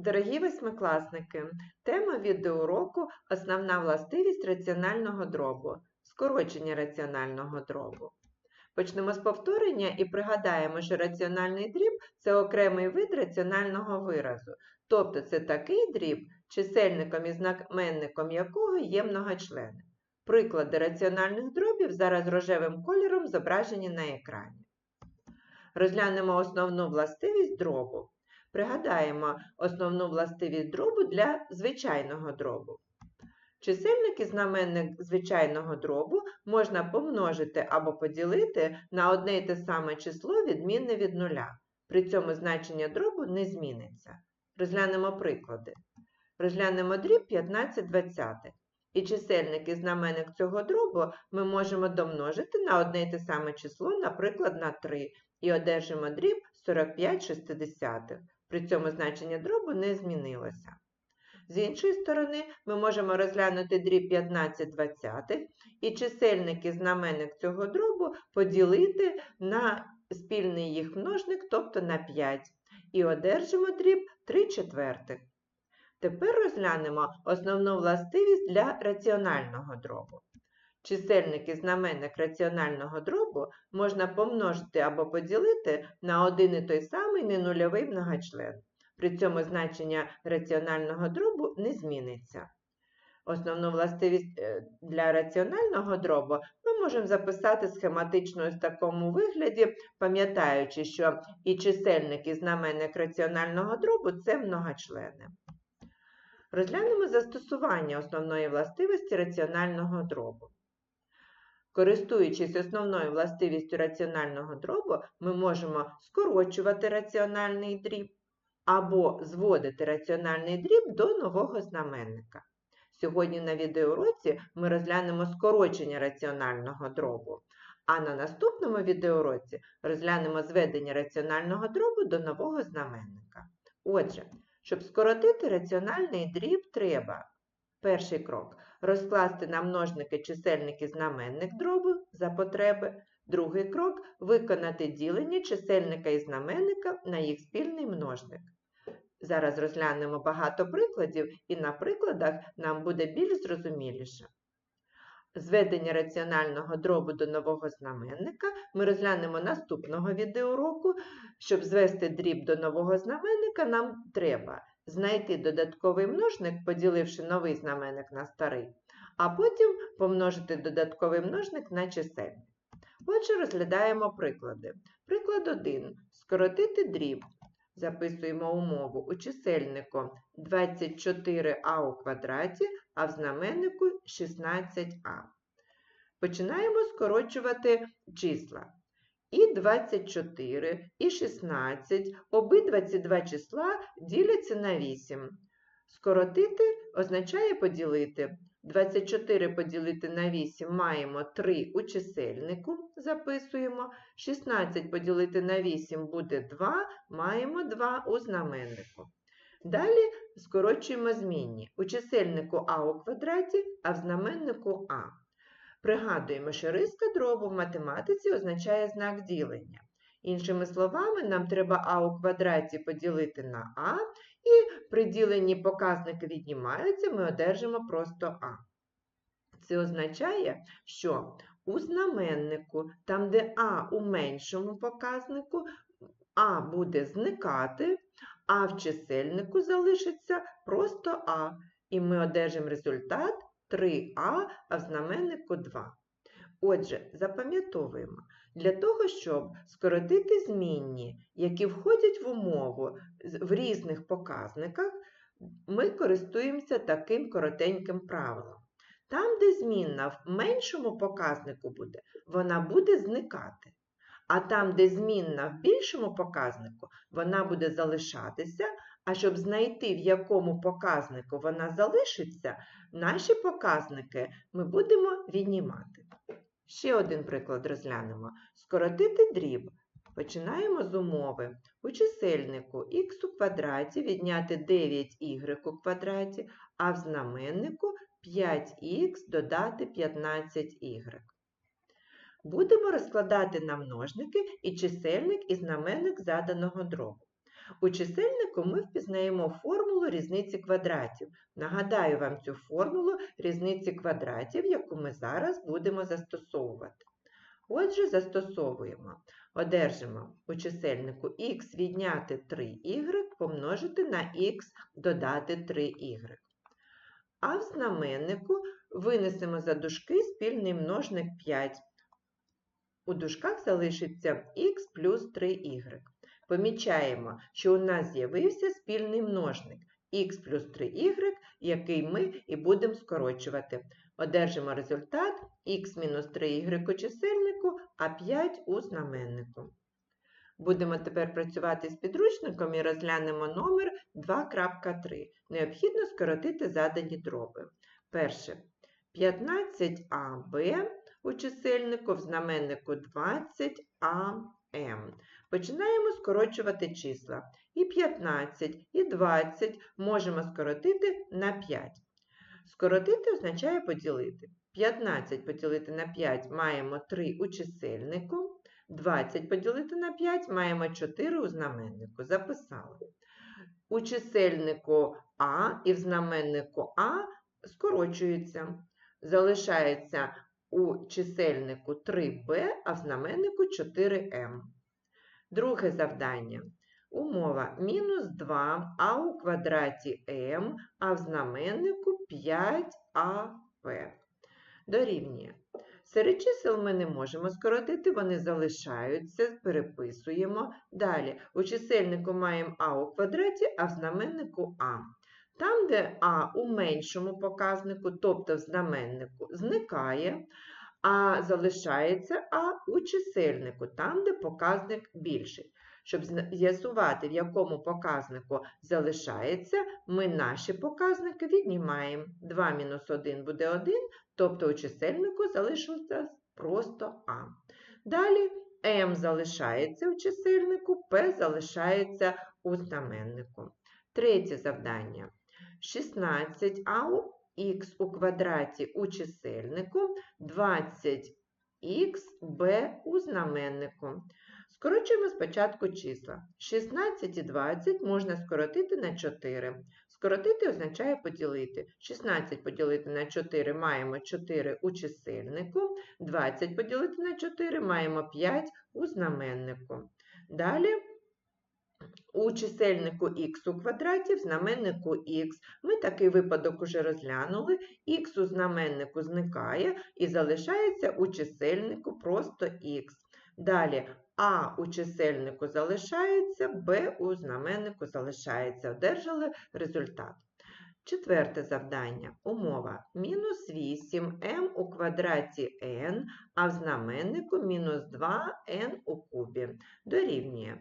Дорогі восьмикласники, тема відеоуроку Основна властивість раціонального дробу. Скорочення раціонального дробу. Почнемо з повторення і пригадаємо, що раціональний дріб це окремий вид раціонального виразу. Тобто це такий дріб, чисельником і знаменником якого є многочлени. Приклади раціональних дробів зараз рожевим кольором зображені на екрані. Розглянемо основну властивість дробу. Пригадаємо основну властивість дробу для звичайного дробу. Чисельник і знаменник звичайного дробу можна помножити або поділити на одне й те саме число відмінне від нуля. При цьому значення дробу не зміниться. Розглянемо приклади. Розглянемо дріб 15 двадцятих. І чисельник і знаменник цього дробу ми можемо домножити на одне й те саме число, наприклад, на 3, і одержимо дріб 45 шестидесятих. При цьому значення дробу не змінилося. З іншої сторони, ми можемо розглянути дріб 15 двадцятих і чисельник і знаменник цього дробу поділити на спільний їх множник, тобто на 5, і одержимо дріб 3 четвертих. Тепер розглянемо основну властивість для раціонального дробу. Чисельник і знаменник раціонального дробу можна помножити або поділити на один і той самий ненульовий многочлен. При цьому значення раціонального дробу не зміниться. Основну властивість е, для раціонального дробу ми можемо записати схематично в такому вигляді, пам'ятаючи, що і чисельник, і знаменник раціонального дробу це многочлени. Розглянемо застосування основної властивості раціонального дробу. Користуючись основною властивістю раціонального дробу, ми можемо скорочувати раціональний дріб або зводити раціональний дріб до нового знаменника. Сьогодні на відеоуроці ми розглянемо скорочення раціонального дробу, а на наступному відеоуроці розглянемо зведення раціонального дробу до нового знаменника. Отже, щоб скоротити раціональний дріб, треба перший крок розкласти на множники чисельник і знаменник дробу за потреби. Другий крок виконати ділення чисельника і знаменника на їх спільний множник. Зараз розглянемо багато прикладів, і на прикладах нам буде більш зрозуміліше. Зведення раціонального дробу до нового знаменника ми розглянемо наступного відеоуроку. Щоб звести дріб до нового знаменника, нам треба знайти додатковий множник, поділивши новий знаменник на старий, а потім помножити додатковий множник на чисельник. Отже, розглядаємо приклади. Приклад 1. Скоротити дріб. Записуємо умову у чисельнику 24а у квадраті, а в знаменнику 16а. Починаємо скорочувати числа. І 24, і 16, обидва ці два числа діляться на 8. Скоротити означає поділити. 24 поділити на 8 маємо 3 у чисельнику, записуємо. 16 поділити на 8 буде 2, маємо 2 у знаменнику. Далі скорочуємо змінні. У чисельнику а у квадраті, а в знаменнику а. Пригадуємо, що риска дробу в математиці означає знак ділення. Іншими словами, нам треба а у квадраті поділити на а, і при діленні показники віднімаються, ми одержимо просто а. Це означає, що у знаменнику, там, де а у меншому показнику, а буде зникати, а в чисельнику залишиться просто а. І ми одержимо результат 3а, а в знаменнику 2. Отже, запам'ятовуємо, для того, щоб скоротити змінні, які входять в умову в різних показниках, ми користуємося таким коротеньким правилом. Там, де змінна в меншому показнику буде, вона буде зникати. А там, де змінна в більшому показнику, вона буде залишатися, а щоб знайти, в якому показнику вона залишиться, наші показники ми будемо віднімати. Ще один приклад розглянемо. Скоротити дріб. Починаємо з умови. У чисельнику х у квадраті відняти 9y у квадраті, а в знаменнику 5х додати 15y. Будемо розкладати на множники і чисельник і знаменник заданого дробу. У чисельнику ми впізнаємо формулу різниці квадратів. Нагадаю вам цю формулу різниці квадратів, яку ми зараз будемо застосовувати. Отже, застосовуємо. Одержимо у чисельнику х відняти 3y помножити на х додати 3y. А в знаменнику винесемо за дужки спільний множник 5. У дужках залишиться х плюс 3y. Помічаємо, що у нас з'явився спільний множник х плюс 3y, який ми і будемо скорочувати. Одержимо результат х мінус 3y у чисельнику, а 5 у знаменнику. Будемо тепер працювати з підручником і розглянемо номер 2.3. Необхідно скоротити задані дроби. Перше. 15аб у чисельнику, в знаменнику 20ам. Починаємо скорочувати числа. І 15, і 20 можемо скоротити на 5. Скоротити означає поділити. 15 поділити на 5 маємо 3 у чисельнику. 20 поділити на 5 маємо 4 у знаменнику. Записали. У чисельнику А і в знаменнику А скорочується. Залишається у чисельнику 3b, а в знаменнику 4m. Друге завдання. Умова мінус 2 а у квадраті m, а в знаменнику 5ап. Дорівнює. Серед чисел ми не можемо скоротити, вони залишаються, переписуємо. Далі, у чисельнику маємо а у квадраті, а в знаменнику а. Там, де а у меншому показнику, тобто в знаменнику, зникає, а залишається а у чисельнику, там, де показник більший. Щоб з'ясувати, в якому показнику залишається, ми наші показники віднімаємо. 2 мінус 1 буде 1, тобто у чисельнику залишиться просто А. Далі М залишається у чисельнику, П залишається у знаменнику. Третє завдання. 16 а у х у квадраті у чисельнику, 20х b у знаменнику. Скорочуємо спочатку числа. 16 і 20 можна скоротити на 4. Скоротити означає поділити. 16 поділити на 4 маємо 4 у чисельнику, 20 поділити на 4 маємо 5 у знаменнику. Далі у чисельнику х у квадраті, в знаменнику х. Ми такий випадок уже розглянули. Х у знаменнику зникає і залишається у чисельнику просто х. Далі а у чисельнику залишається, Б у знаменнику залишається. Одержали результат. Четверте завдання. Умова мінус 8m у квадраті n, а в знаменнику мінус 2n у кубі. Дорівнює.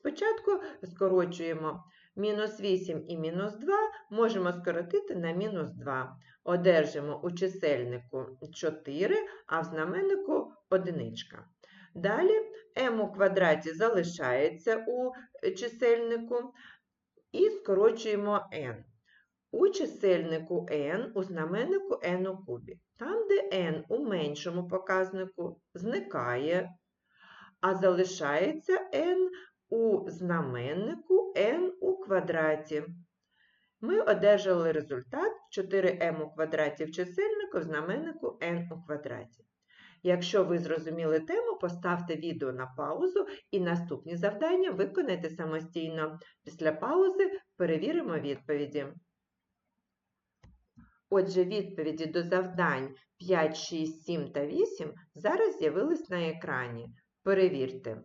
Спочатку скорочуємо мінус 8 і мінус 2, можемо скоротити на мінус 2. Одержимо у чисельнику 4, а в знаменнику одиничка. Далі m у квадраті залишається у чисельнику і скорочуємо n. У чисельнику n у знаменнику n у кубі. Там, де n у меншому показнику зникає, а залишається n знаменнику n у квадраті. Ми одержали результат 4m у квадраті в чисельнику в знаменнику n у квадраті. Якщо ви зрозуміли тему, поставте відео на паузу і наступні завдання виконайте самостійно. Після паузи перевіримо відповіді. Отже, відповіді до завдань 5, 6, 7 та 8 зараз з'явились на екрані. Перевірте.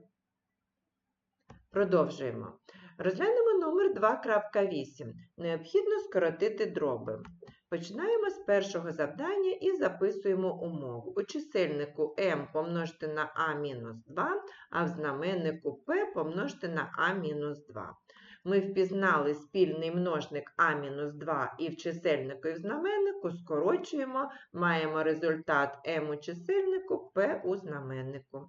Продовжуємо. Розглянемо номер 2.8. Необхідно скоротити дроби. Починаємо з першого завдання і записуємо умову. У чисельнику m помножити на а-2, а в знаменнику p помножити на а-2. Ми впізнали спільний множник а-2 і в чисельнику і в знаменнику скорочуємо, маємо результат m у чисельнику, p у знаменнику.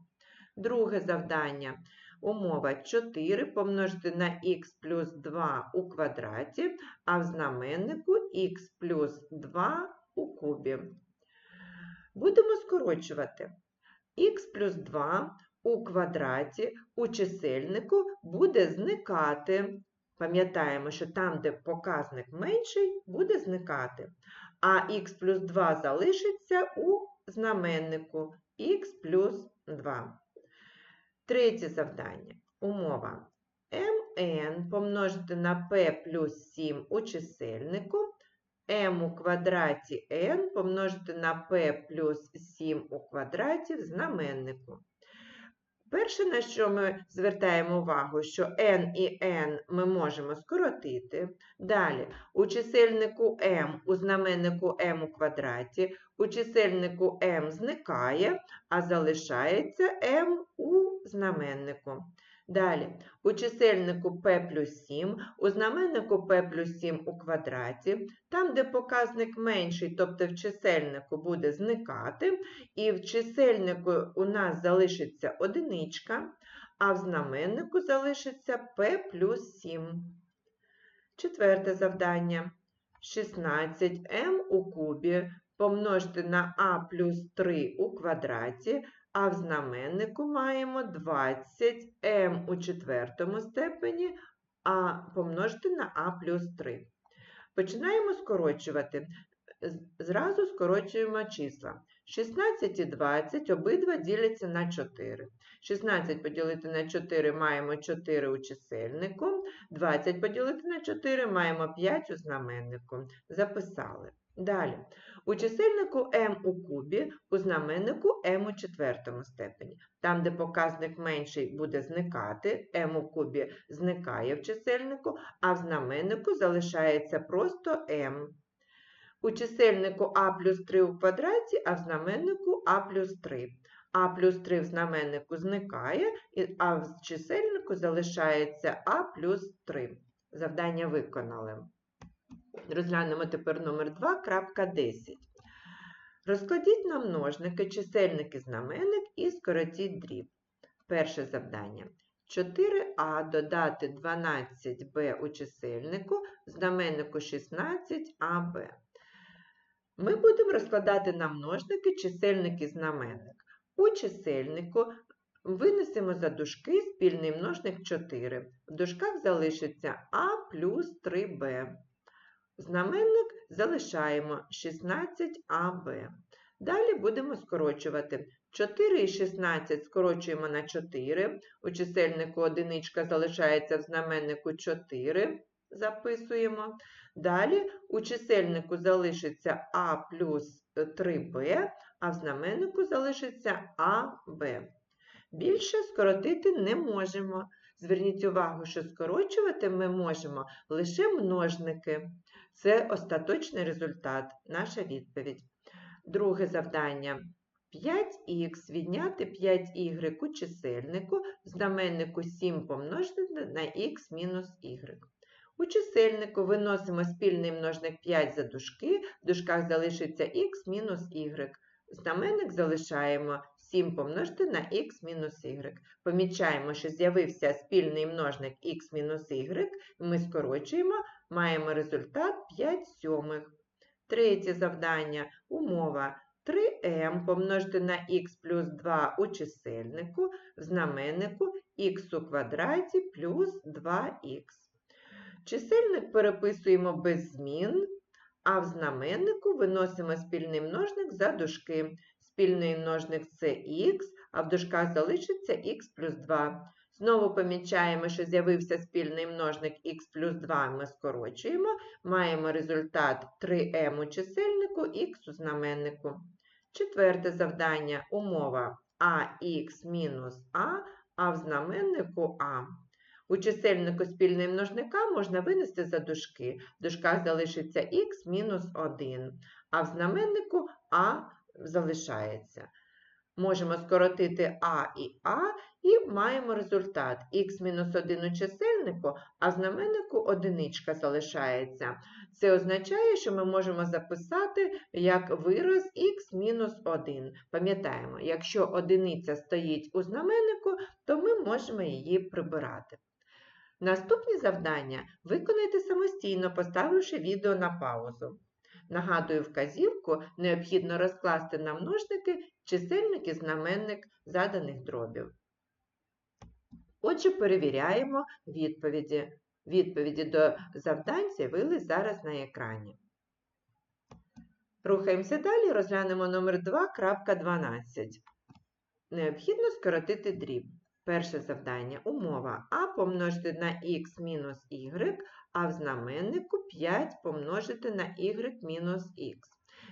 Друге завдання. Умова 4 помножити на х плюс 2 у квадраті, а в знаменнику х плюс 2 у кубі. Будемо скорочувати. х плюс 2 у квадраті у чисельнику буде зникати. Пам'ятаємо, що там, де показник менший, буде зникати. А х плюс 2 залишиться у знаменнику х плюс 2. Третє завдання. Умова. mn помножити на p плюс 7 у чисельнику, m у квадраті n помножити на p плюс 7 у квадраті в знаменнику. Перше, на що ми звертаємо увагу, що n і n ми можемо скоротити. Далі, у чисельнику m у знаменнику m у квадраті, у чисельнику m зникає, а залишається m у знаменнику. Далі, у чисельнику p плюс 7, у знаменнику p плюс 7 у квадраті, там, де показник менший, тобто в чисельнику буде зникати, і в чисельнику у нас залишиться одиничка, а в знаменнику залишиться p плюс 7. Четверте завдання. 16m у кубі помножити на a плюс 3 у квадраті, а в знаменнику маємо 20m у четвертому степені, а помножити на a плюс 3. Починаємо скорочувати. Зразу скорочуємо числа. 16 і 20 обидва діляться на 4. 16 поділити на 4 маємо 4 у чисельнику, 20 поділити на 4 маємо 5 у знаменнику. Записали. Далі. У чисельнику m у кубі, у знаменнику m у четвертому степені. Там, де показник менший буде зникати, m у кубі зникає в чисельнику, а в знаменнику залишається просто m. У чисельнику а плюс 3 у квадраті, а в знаменнику а плюс 3. А плюс 3 в знаменнику зникає, а в чисельнику залишається а плюс 3. Завдання виконали. Розглянемо тепер номер 2.10. Розкладіть на множники чисельник знаменник і скоротіть дріб. Перше завдання. 4а додати 12b у чисельнику, знаменнику 16аб. Ми будемо розкладати на множники чисельник і знаменник. У чисельнику винесемо за дужки спільний множник 4. В дужках залишиться а плюс 3b. Знаменник залишаємо 16аб. Далі будемо скорочувати. 4 і 16 скорочуємо на 4. У чисельнику одиничка залишається в знаменнику 4. Записуємо. Далі у чисельнику залишиться а плюс 3b, а в знаменнику залишиться аб. Більше скоротити не можемо. Зверніть увагу, що скорочувати ми можемо лише множники. Це остаточний результат, наша відповідь. Друге завдання. 5х відняти 5y у чисельнику, знаменнику 7 помножити на х мінус y. У чисельнику виносимо спільний множник 5 за дужки, в дужках залишиться х мінус y. Знаменник залишаємо 7 помножити на х мінус y. Помічаємо, що з'явився спільний множник х мінус y, ми скорочуємо, маємо результат 5 сьомих. Третє завдання. Умова. 3m помножити на х плюс 2 у чисельнику, в знаменнику х у квадраті плюс 2х. Чисельник переписуємо без змін, а в знаменнику виносимо спільний множник за дужки. Спільний множник це х, а в дужках залишиться х плюс 2. Знову помічаємо, що з'явився спільний множник х плюс 2, ми скорочуємо. Маємо результат 3m у чисельнику, х у знаменнику. Четверте завдання. Умова ах мінус а, а в знаменнику а. У чисельнику спільний множника можна винести за дужки. В дужках залишиться х мінус 1, а в знаменнику а залишається. Можемо скоротити а і а, і маємо результат х мінус 1 у чисельнику, а в знаменнику одиничка залишається. Це означає, що ми можемо записати як вираз х мінус 1. Пам'ятаємо, якщо одиниця стоїть у знаменнику, то ми можемо її прибирати. Наступні завдання виконайте самостійно, поставивши відео на паузу. Нагадую вказівку, необхідно розкласти на множники чисельник і знаменник заданих дробів. Отже, перевіряємо відповіді. Відповіді до завдань з'явились зараз на екрані. Рухаємося далі, розглянемо номер 2.12. Необхідно скоротити дріб. Перше завдання. Умова А помножити на х мінус y, а в знаменнику 5 помножити на y мінус х.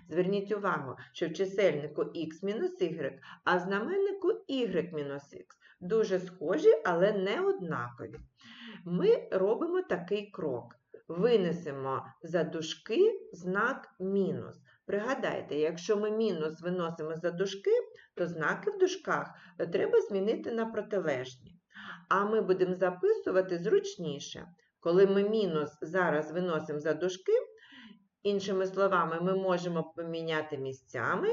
Зверніть увагу, що в чисельнику х мінус y, а в знаменнику y мінус х. Дуже схожі, але не однакові. Ми робимо такий крок. Винесемо за дужки знак мінус. Пригадайте, якщо ми мінус виносимо за дужки, то знаки в дужках треба змінити на протилежні. А ми будемо записувати зручніше. Коли ми мінус зараз виносимо за дужки, іншими словами, ми можемо поміняти місцями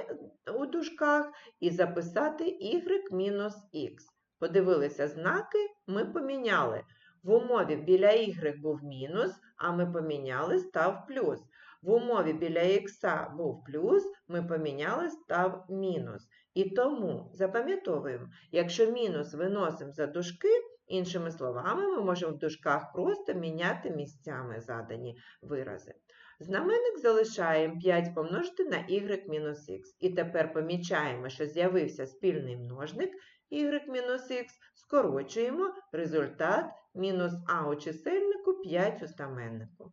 у дужках і записати y мінус х. Подивилися знаки, ми поміняли. В умові біля y був мінус, а ми поміняли, став плюс. В умові біля х був плюс, ми поміняли, став мінус. І тому запам'ятовуємо, якщо мінус виносимо за дужки, іншими словами, ми можемо в дужках просто міняти місцями задані вирази. Знаменник залишаємо 5 помножити на y мінус х. І тепер помічаємо, що з'явився спільний множник y мінус х, скорочуємо результат мінус а у чисельнику 5 у знаменнику.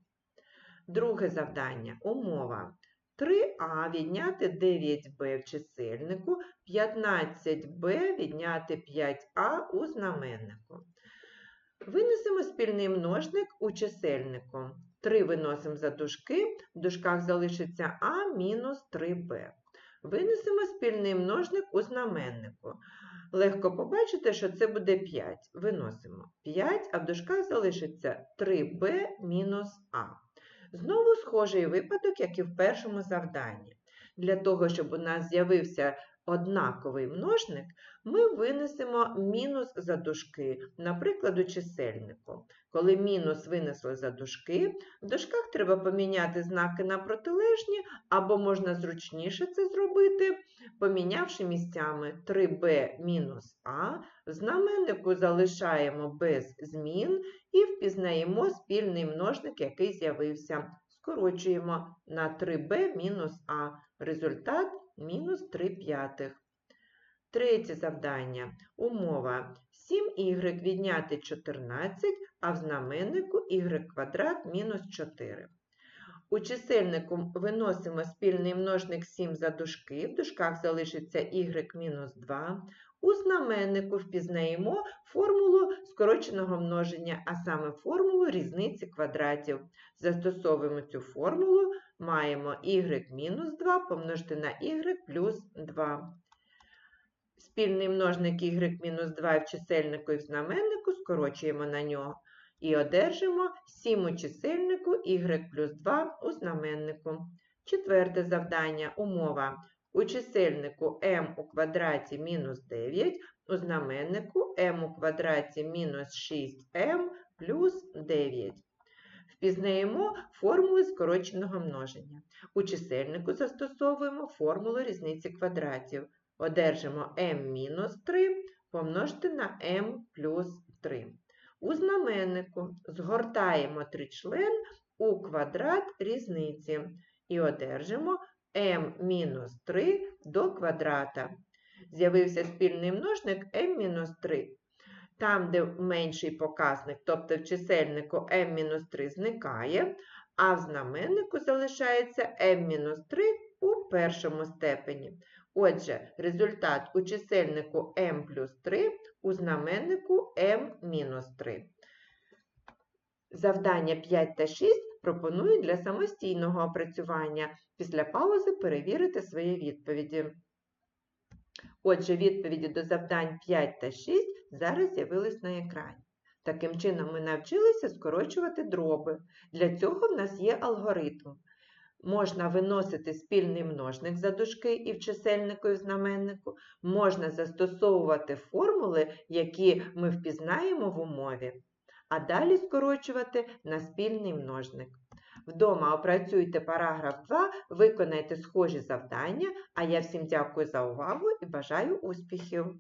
Друге завдання. Умова. 3а відняти 9b в чисельнику, 15b відняти 5а у знаменнику. Винесемо спільний множник у чисельнику. 3 виносимо за дужки, в дужках залишиться а мінус 3b. Винесемо спільний множник у знаменнику. Легко побачити, що це буде 5. Виносимо 5, а в дужках залишиться 3b мінус а. Знову схожий випадок, як і в першому завданні. Для того, щоб у нас з'явився однаковий множник, ми винесемо мінус за дужки, наприклад, у чисельнику. Коли мінус винесли за дужки, в дужках треба поміняти знаки на протилежні, або можна зручніше це зробити, помінявши місцями 3b мінус а, в знаменнику залишаємо без змін і впізнаємо спільний множник, який з'явився. Скорочуємо на 3b мінус а. Результат мінус 3 п'ятих. Третє завдання. Умова 7y відняти 14, а в знаменнику y квадрат мінус 4. У чисельнику виносимо спільний множник 7 за дужки, в дужках залишиться y мінус 2. У знаменнику впізнаємо формулу скороченого множення, а саме формулу різниці квадратів. Застосовуємо цю формулу, маємо y мінус 2 помножити на y плюс 2. Спільний множник y мінус 2 в чисельнику і в знаменнику скорочуємо на нього. І одержимо 7 у чисельнику y плюс 2 у знаменнику. Четверте завдання. Умова. У чисельнику m у квадраті мінус 9, у знаменнику m у квадраті мінус 6m плюс 9. Впізнаємо формули скороченого множення. У чисельнику застосовуємо формулу різниці квадратів. Одержимо m-3 помножити на m плюс 3. У знаменнику згортаємо тричлен у квадрат різниці і одержимо m-3 до квадрата. З'явився спільний множник m-3. Там, де менший показник, тобто в чисельнику m-3 зникає, а в знаменнику залишається m-3 у першому степені. Отже, результат у чисельнику m плюс 3, у знаменнику m-3. Завдання 5 та 6 пропоную для самостійного опрацювання. Після паузи перевірити свої відповіді. Отже, відповіді до завдань 5 та 6 зараз з'явились на екрані. Таким чином, ми навчилися скорочувати дроби. Для цього в нас є алгоритм. Можна виносити спільний множник за дужки і в чисельнику, і в знаменнику, можна застосовувати формули, які ми впізнаємо в умові, а далі скорочувати на спільний множник. Вдома опрацюйте параграф 2, виконайте схожі завдання, а я всім дякую за увагу і бажаю успіхів!